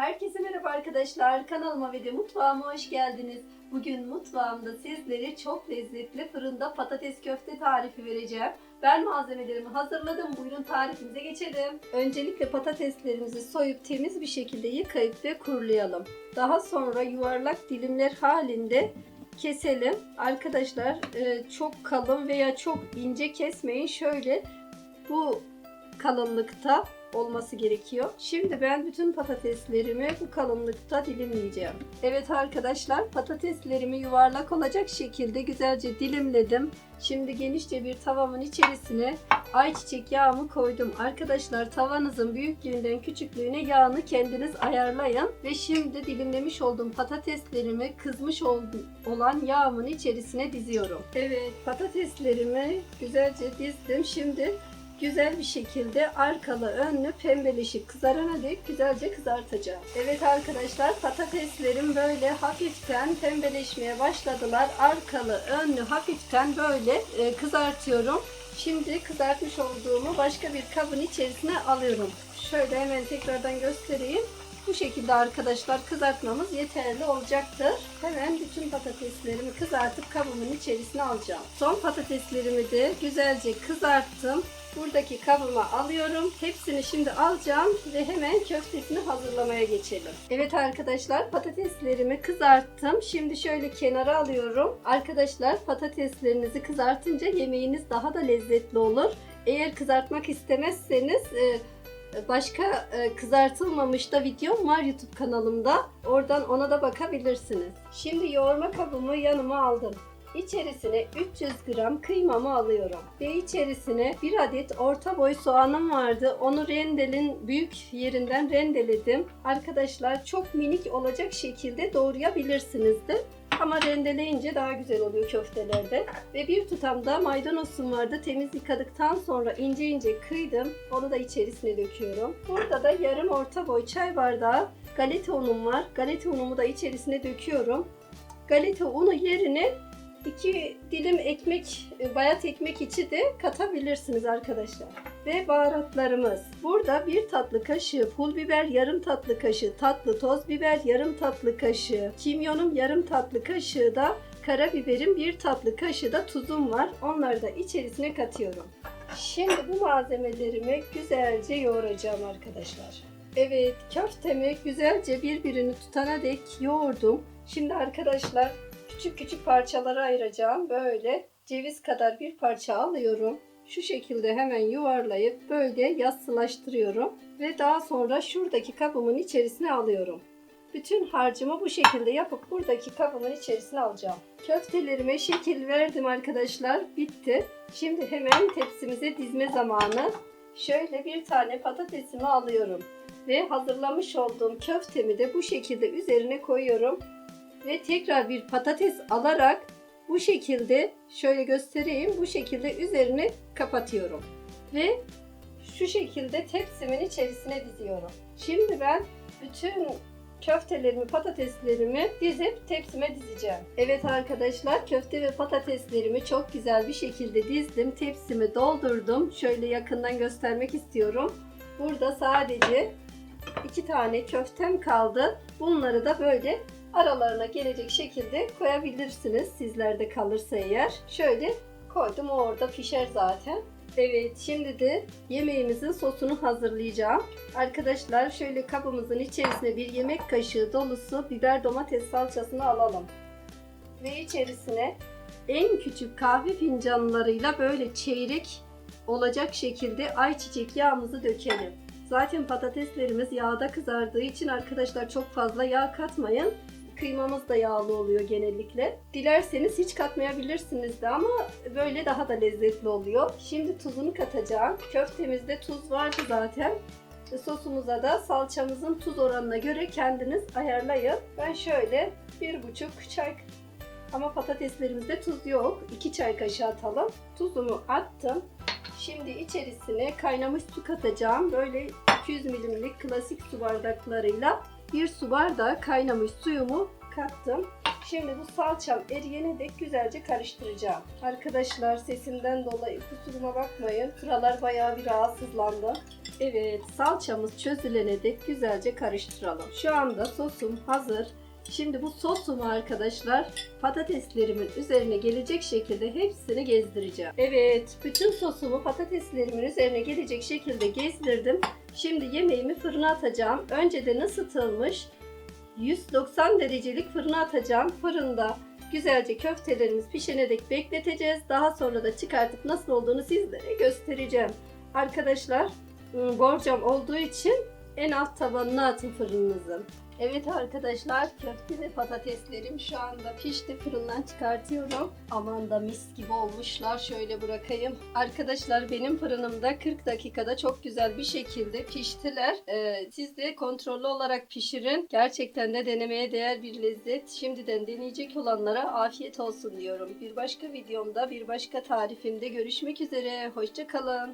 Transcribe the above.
Herkese merhaba arkadaşlar. Kanalıma ve de mutfağıma hoş geldiniz. Bugün mutfağımda sizlere çok lezzetli fırında patates köfte tarifi vereceğim. Ben malzemelerimi hazırladım. Buyurun tarifimize geçelim. Öncelikle patateslerimizi soyup temiz bir şekilde yıkayıp ve kurulayalım. Daha sonra yuvarlak dilimler halinde keselim. Arkadaşlar e, çok kalın veya çok ince kesmeyin. Şöyle bu kalınlıkta olması gerekiyor. Şimdi ben bütün patateslerimi bu kalınlıkta dilimleyeceğim. Evet arkadaşlar patateslerimi yuvarlak olacak şekilde güzelce dilimledim. Şimdi genişçe bir tavamın içerisine ayçiçek yağımı koydum. Arkadaşlar tavanızın büyüklüğünden küçüklüğüne yağını kendiniz ayarlayın. Ve şimdi dilimlemiş olduğum patateslerimi kızmış ol- olan yağımın içerisine diziyorum. Evet patateslerimi güzelce dizdim. Şimdi güzel bir şekilde arkalı önlü pembeleşik kızarana dek güzelce kızartacağım. Evet arkadaşlar patateslerim böyle hafiften pembeleşmeye başladılar. Arkalı önlü hafiften böyle e, kızartıyorum. Şimdi kızartmış olduğumu başka bir kabın içerisine alıyorum. Şöyle hemen tekrardan göstereyim. Bu şekilde arkadaşlar kızartmamız yeterli olacaktır. Hemen bütün patateslerimi kızartıp kabımın içerisine alacağım. Son patateslerimi de güzelce kızarttım. Buradaki kabıma alıyorum. Hepsini şimdi alacağım ve hemen köftesini hazırlamaya geçelim. Evet arkadaşlar patateslerimi kızarttım. Şimdi şöyle kenara alıyorum. Arkadaşlar patateslerinizi kızartınca yemeğiniz daha da lezzetli olur. Eğer kızartmak istemezseniz e, başka e, kızartılmamış da videom var YouTube kanalımda. Oradan ona da bakabilirsiniz. Şimdi yoğurma kabımı yanıma aldım. İçerisine 300 gram kıymamı alıyorum. Ve içerisine bir adet orta boy soğanım vardı. Onu rendelin büyük yerinden rendeledim. Arkadaşlar çok minik olacak şekilde doğrayabilirsiniz de. Ama rendeleyince daha güzel oluyor köftelerde. Ve bir tutam da maydanozum vardı. Temiz yıkadıktan sonra ince ince kıydım. Onu da içerisine döküyorum. Burada da yarım orta boy çay bardağı galeta unum var. Galeta unumu da içerisine döküyorum. Galeta unu yerine iki dilim ekmek, bayat ekmek içi de katabilirsiniz arkadaşlar. Ve baharatlarımız. Burada bir tatlı kaşığı pul biber, yarım tatlı kaşığı tatlı toz biber, yarım tatlı kaşığı kimyonum, yarım tatlı kaşığı da karabiberim, bir tatlı kaşığı da tuzum var. Onları da içerisine katıyorum. Şimdi bu malzemelerimi güzelce yoğuracağım arkadaşlar. Evet, köftemi güzelce birbirini tutana dek yoğurdum. Şimdi arkadaşlar küçük küçük parçalara ayıracağım. Böyle ceviz kadar bir parça alıyorum. Şu şekilde hemen yuvarlayıp böyle yassılaştırıyorum. Ve daha sonra şuradaki kabımın içerisine alıyorum. Bütün harcımı bu şekilde yapıp buradaki kabımın içerisine alacağım. Köftelerime şekil verdim arkadaşlar. Bitti. Şimdi hemen tepsimize dizme zamanı. Şöyle bir tane patatesimi alıyorum. Ve hazırlamış olduğum köftemi de bu şekilde üzerine koyuyorum ve tekrar bir patates alarak bu şekilde şöyle göstereyim bu şekilde üzerini kapatıyorum ve şu şekilde tepsimin içerisine diziyorum. Şimdi ben bütün köftelerimi, patateslerimi dizip tepsime dizeceğim. Evet arkadaşlar köfte ve patateslerimi çok güzel bir şekilde dizdim. Tepsimi doldurdum. Şöyle yakından göstermek istiyorum. Burada sadece iki tane köftem kaldı. Bunları da böyle aralarına gelecek şekilde koyabilirsiniz sizlerde kalırsa eğer. Şöyle koydum o orada pişer zaten. Evet şimdi de yemeğimizin sosunu hazırlayacağım. Arkadaşlar şöyle kabımızın içerisine bir yemek kaşığı dolusu biber domates salçasını alalım. Ve içerisine en küçük kahve fincanlarıyla böyle çeyrek olacak şekilde ayçiçek yağımızı dökelim. Zaten patateslerimiz yağda kızardığı için arkadaşlar çok fazla yağ katmayın. Kıymamız da yağlı oluyor genellikle. Dilerseniz hiç katmayabilirsiniz de ama böyle daha da lezzetli oluyor. Şimdi tuzunu katacağım. Köftemizde tuz vardı zaten. Sosumuza da salçamızın tuz oranına göre kendiniz ayarlayın. Ben şöyle bir buçuk çay ama patateslerimizde tuz yok. 2 çay kaşığı atalım. Tuzumu attım. Şimdi içerisine kaynamış su katacağım. Böyle 200 milimlik klasik su bardaklarıyla bir su bardağı kaynamış suyumu kattım. Şimdi bu salçam eriyene dek güzelce karıştıracağım. Arkadaşlar sesimden dolayı kusuruma bakmayın. Şuralar bayağı bir rahatsızlandım. Evet, salçamız çözülene dek güzelce karıştıralım. Şu anda sosum hazır. Şimdi bu sosumu arkadaşlar patateslerimin üzerine gelecek şekilde hepsini gezdireceğim. Evet, bütün sosumu patateslerimin üzerine gelecek şekilde gezdirdim. Şimdi yemeğimi fırına atacağım. Önceden ısıtılmış 190 derecelik fırına atacağım. Fırında güzelce köftelerimiz pişene dek bekleteceğiz. Daha sonra da çıkartıp nasıl olduğunu sizlere göstereceğim. Arkadaşlar ım, borcam olduğu için en alt tabanına atın fırınınızın. Evet arkadaşlar köfte ve patateslerim şu anda pişti fırından çıkartıyorum. Aman da mis gibi olmuşlar şöyle bırakayım. Arkadaşlar benim fırınımda 40 dakikada çok güzel bir şekilde piştiler. Ee, siz de kontrollü olarak pişirin. Gerçekten de denemeye değer bir lezzet. Şimdiden deneyecek olanlara afiyet olsun diyorum. Bir başka videomda bir başka tarifimde görüşmek üzere. Hoşçakalın.